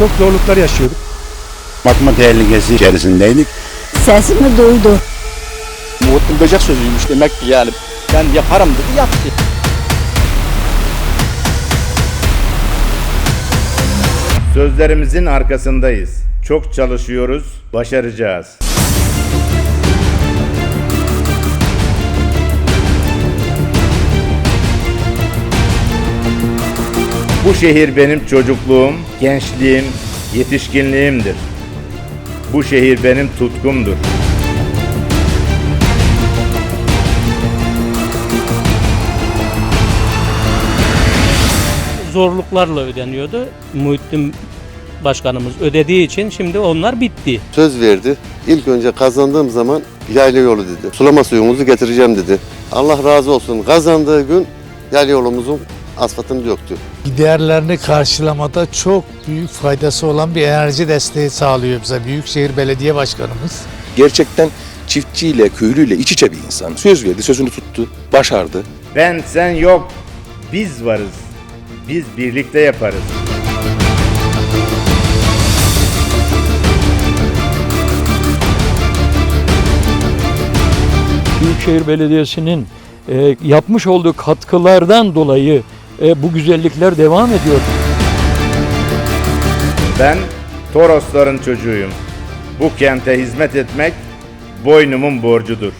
çok zorluklar yaşıyorduk. Batma tehlikesi içerisindeydik. Sesimi duydu. Muhittin Böcek sözüymüş demek ki yani. Ben yaparım dedi yaptı. Sözlerimizin arkasındayız. Çok çalışıyoruz, başaracağız. Bu şehir benim çocukluğum, gençliğim, yetişkinliğimdir. Bu şehir benim tutkumdur. zorluklarla ödeniyordu. Muhittin Başkanımız ödediği için şimdi onlar bitti. söz verdi. İlk önce kazandığım zaman yayla yolu dedi. Sulama suyumuzu getireceğim dedi. Allah razı olsun. Kazandığı gün yayla yolumuzun asfaltını döktü. giderlerini karşılamada çok büyük faydası olan bir enerji desteği sağlıyor bize Büyükşehir Belediye Başkanımız. gerçekten çiftçiyle, köylüyle iç içe bir insan. Söz verdi, sözünü tuttu, başardı. Ben sen yok, biz varız. Biz birlikte yaparız. Büyükşehir Belediyesi'nin e, yapmış olduğu katkılardan dolayı e, bu güzellikler devam ediyor. Ben Torosların çocuğuyum. Bu kente hizmet etmek boynumun borcudur.